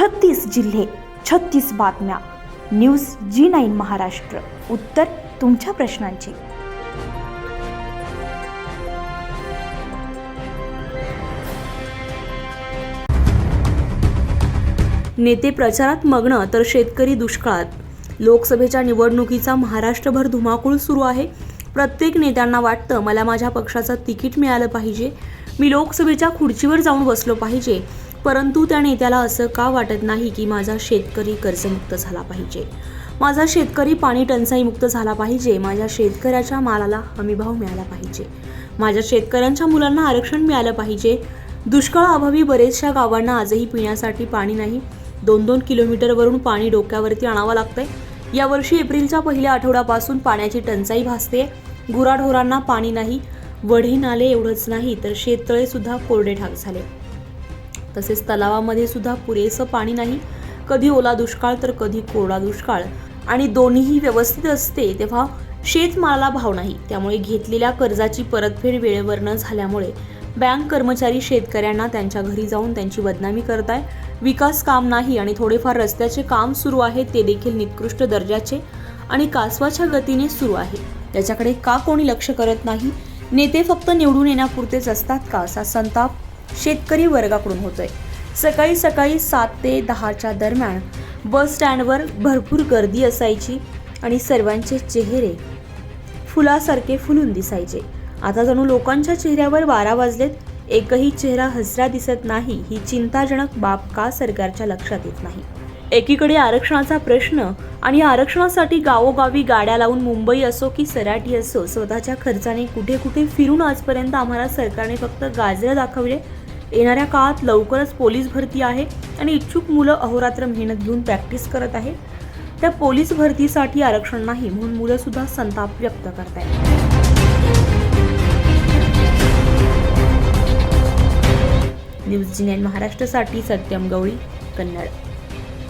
छत्तीस जिल्हे छत्तीस बातम्या. News G nine Maharashtra. उत्तर तुमच्या प्रश्नांची. नेते प्रचारात मग्न तर शेतकरी दुष्काळात. लोकसभेच्या निवडणुकीचा महाराष्ट्रभर धुमाकूळ सुरू आहे. प्रत्येक नेत्यांना वाटतं मला माझ्या पक्षाचं तिकीट मिळालं पाहिजे. मी लोकसभेच्या खुर्चीवर जाऊन बसलो पाहिजे. परंतु त्या नेत्याला असं का वाटत नाही की माझा शेतकरी कर्जमुक्त झाला पाहिजे? माझा शेतकरी पाणी टंचाईमुक्त झाला पाहिजे. माझ्या शेतकऱ्याच्या मालाला हमीभाव मिळाला पाहिजे. माझ्या शेतकऱ्यांच्या मुलांना आरक्षण मिळालं पाहिजे. दुष्काळाअभावी बरेचशा गावांना आजही पिण्यासाठी पाणी नाही. दोन दोन किलोमीटरवरून पाणी डोक्यावरती आणावं लागतंय. यावर्षी एप्रिलच्या पहिल्या आठवड्यापासून पाण्याची टंचाई भासते गुराढोरांना पाणी नाही. वढे नाले एवढंच नाही तर शेततळे सुद्धा कोरडे ठाक झाले. तसेच तलावामध्ये सुद्धा पुरेसं पाणी नाही. कधी ओला दुष्काळ तर कधी कोरडा दुष्काळ. आणि दोन्हीही व्यवस्थित असते तेव्हा शेतमालाला भाव नाही. त्यामुळे घेतलेल्या कर्जाची परतफेड वेळेवर न झाल्यामुळे बँक कर्मचारी शेतकऱ्यांना त्यांच्या घरी जाऊन त्यांची बदनामी करताय. विकास काम नाही आणि थोडेफार रस्त्याचे काम सुरू आहे ते देखील निकृष्ट दर्जाचे आणि कासवाच्या गतीने सुरू आहे. त्याच्याकडे का कोणी लक्ष करत नाही? नेते फक्त निवडून येण्यापुरतेच असतात का? असा संताप शेतकरी वर्गाकडून होतोय. सकाळी सकाळी सात ते दहाच्या दरम्यान बस स्टँडवर भरपूर गर्दी असायची आणि सर्वांचे चेहरे फुलासारखे फुलून दिसायचे. आता जणू लोकांच्या चेहऱ्यावर बारा वाजलेत एकही चेहरा हसरा दिसत नाही ही चिंताजनक बाब का सरकारच्या लक्षात येत नाही? एकीकडे आरक्षणाचा प्रश्न आणि आरक्षणासाठी गावोगावी गाड्या लावून मुंबई असो की सराटी असो स्वतःच्या खर्चाने कुठे कुठे फिरून आजपर्यंत आम्हाला सरकारने फक्त गाजरं दाखवले येणाऱ्या काळात लवकरच पोलीस भरती आहे आणि इच्छुक मुलं अहोरात्र मेहनत घेऊन प्रॅक्टिस करत आहेत त्या पोलीस भरतीसाठी आरक्षण नाही म्हणून मुलं सुद्धा संताप व्यक्त करतायत. न्यूज जी नाईन महाराष्ट्रासाठी सत्यम गवळी कन्नड.